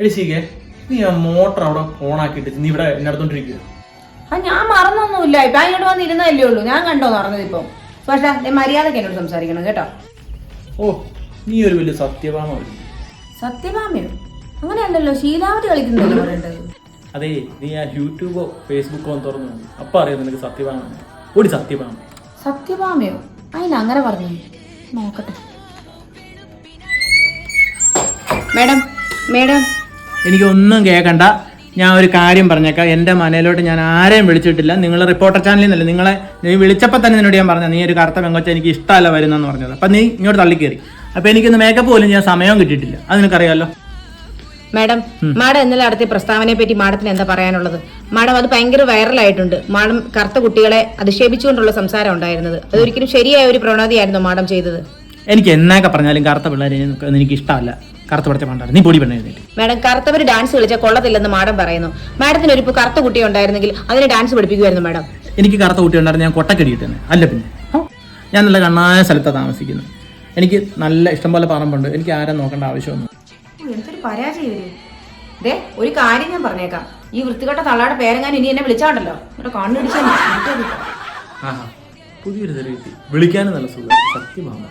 എടി സീകെ നീ ആ മോട്ടർ അവിടെ ഓണാക്കിയിട്ട് നീ ഇവിടെ എന്നെ അടുത്തോണ്ടിരിക്കുക ആ ഞാൻ മറന്നൊന്നുമില്ല. ഇപ്പൊ അങ്ങോട്ട് വന്നിരുന്നല്ലേ ഉള്ളൂ. ഞാൻ കണ്ടോ നടന്നത് ഇപ്പം? പക്ഷേ മര്യാദയ്ക്ക് എന്നോട് സംസാരിക്കണം കേട്ടോ. ഓ നീ ഒരു വലിയ സത്യഭാമ സത്യഭാമയോ? അങ്ങനെയല്ലല്ലോ ശീലാവതി കളിക്കുന്നല്ലോ പറയേണ്ടത്? അതെ നീ ആ യൂട്യൂബോ ഫേസ്ബുക്കോ ഒന്ന് തുറന്നു. അപ്പൊ അറിയാം നിനക്ക് സത്യഭാമ ഓടി സത്യഭാമ. സത്യഭാമയോ? അതിന് അങ്ങനെ പറഞ്ഞു. നോക്കട്ടെ. മേഡം മേഡം എനിക്കൊന്നും കേൾക്കണ്ട ഞാൻ ഒരു കാര്യം പറഞ്ഞേക്കാം. എന്റെ മനയിലോട്ട് ഞാൻ ആരെയും വിളിച്ചിട്ടില്ല. നിങ്ങൾ റിപ്പോർട്ടർ ചാനലിൽ നിന്നല്ല. നിങ്ങളെ നീ വിളിച്ചപ്പോൾ തന്നെ നിന്നോട് ഞാൻ പറഞ്ഞു നീ ഒരു കറുത്ത പെങ്കൊച്ച എനിക്ക് ഇഷ്ടമല്ല വരുന്നെന്ന് പറഞ്ഞത്. അപ്പം നീ ഇങ്ങോട്ട് തള്ളിക്കേറി. അപ്പം എനിക്കൊന്ന് മേക്കപ്പ് പോലും ഞാൻ സമയം കിട്ടിയിട്ടില്ല. അത് നിനക്കറിയാമല്ലോ മാഡം മാഡം ഇന്നലെ നടത്തിയ പ്രസ്താവനയെ പറ്റി മാഡത്തിന് എന്താ പറയാനുള്ളത്? മാഡം അത് ഭയങ്കര വൈറലായിട്ടുണ്ട്. മാഡം കറുത്ത കുട്ടികളെ അധിക്ഷേപിച്ചുകൊണ്ടുള്ള സംസാരം ഉണ്ടായിരുന്നത്. അതൊരിക്കലും ശരിയായ ഒരു പ്രവണതയായിരുന്നു മാഡം ചെയ്തത്? എനിക്ക് എന്നൊക്കെ പറഞ്ഞാലും കറുത്ത പിള്ളേരെ എനിക്ക് എനിക്ക് ഇഷ്ടമല്ല. കറുത്ത പഠിച്ച പണ്ടാണ് നീ പൊടി പെണ്ണ എഴുന്നേറ്റ്. മാഡം കറുത്തവർ ഡാൻസ് കളിച്ചാൽ കൊള്ളത്തില്ലെന്ന് മാഡം പറയുന്നു. മാഡത്തിന് ഒരു കറുത്ത കുട്ടി ഉണ്ടായിരുന്നെങ്കിൽ അതിനെ ഡാൻസ് പഠിപ്പിക്കുമായിരുന്നു മാഡം. എനിക്ക് കറുത്ത കുട്ടി ഉണ്ടായിരുന്നു ഞാൻ കൊട്ടക്കടി കിട്ടുന്നത് അല്ല പിന്നെ. ഞാൻ നല്ല കണ്ണായ സ്ഥലത്താണ് താമസിക്കുന്നത്. എനിക്ക് നല്ല ഇഷ്ടംപോലെ പറമ്പുണ്ട്. എനിക്ക് ആരും നോക്കേണ്ട ആവശ്യമൊന്നും എന്തൊരു പരാജയം ദേ ഒരു കാര്യം ഞാൻ പറഞ്ഞേക്കാം. ഈ വൃത്തികെട്ട തള്ളാടെ പേരെങ്ങാനും ഇനി എന്നെ വിളിച്ചാണ്ടല്ലോ? ഇവിടെ കണ്ണുപിടിച്ചാൽ ആഹാ. പുതിയൊരു തെറി കിട്ടി. വിളിക്കാനും നല്ല സുഖം. സത്യമാണ്?